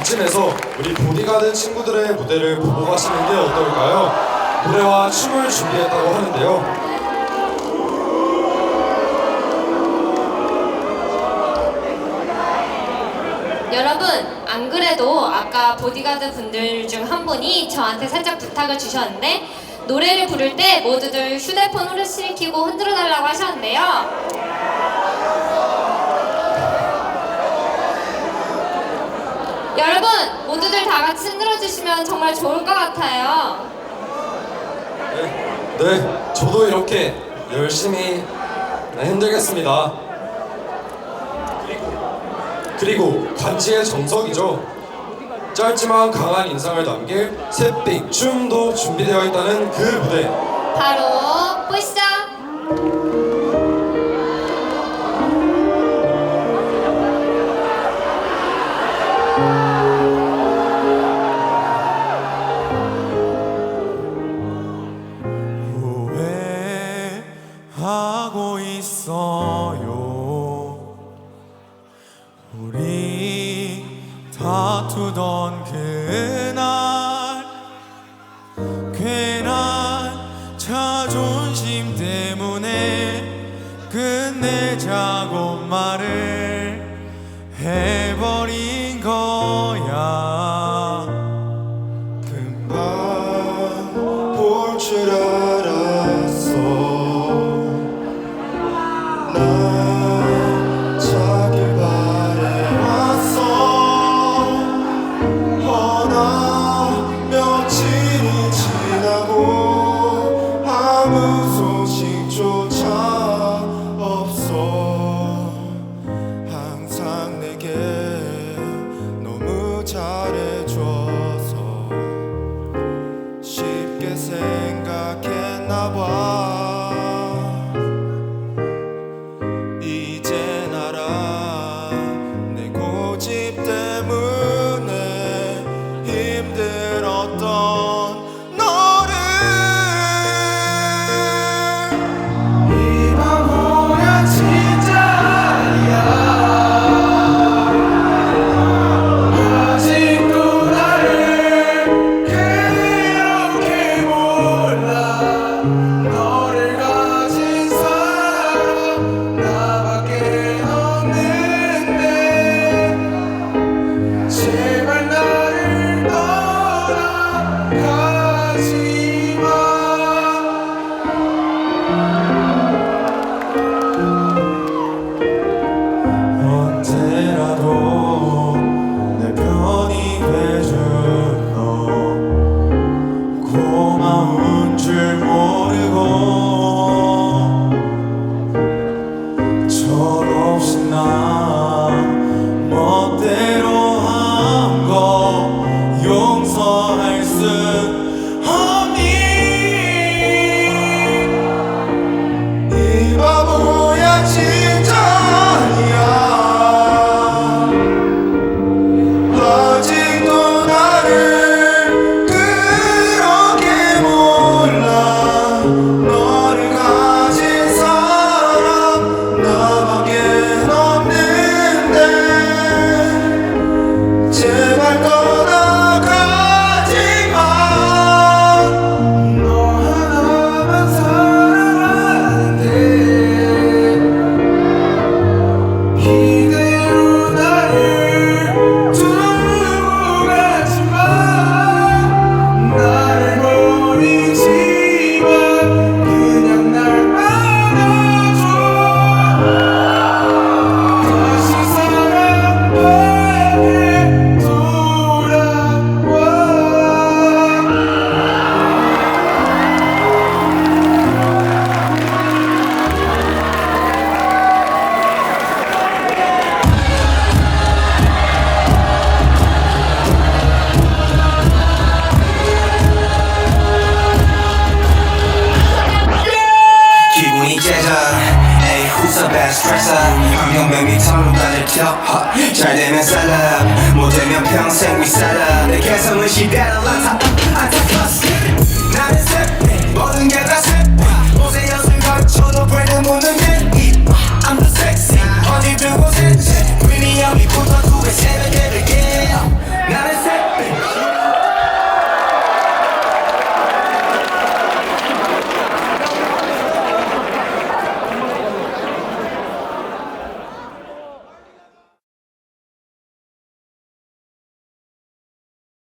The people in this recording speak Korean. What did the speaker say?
이쯤에서 우리 보디가드 친구들의 무대를 보고 가시는 게 어떨까요? 노래와 춤을 준비했다고 하는데요. 여러분, 안 그래도 아까 보디가드 분들 중 한 분이 저한테 살짝 부탁을 주셨는데 노래를 부를 때 모두들 휴대폰 후레쉬를 켜고 흔들어 달라고 하셨는데요. 여러분, 모두들 다 같이 흔들어 주시면 정말 좋을 것 같아요. 네, 네, 저도 이렇게 열심히 흔들겠습니다. 그리고, 간지의 정석이죠. 짧지만 강한 인상을 남길 샛빛 춤도 준비되어 있다는 그 무대. 바로 있어요. 우리 다투던 그날 괜한 자존심 때문에 끝내자 sarsın 평생 we 살아 내 개성은 시대를 나타 안타깝게 나는 새해 모든 게다 새해 옷에 엿을 걸쳐도 브랜드 무는 내 I'm the sexy 어디 두고 샌지 윈이 형이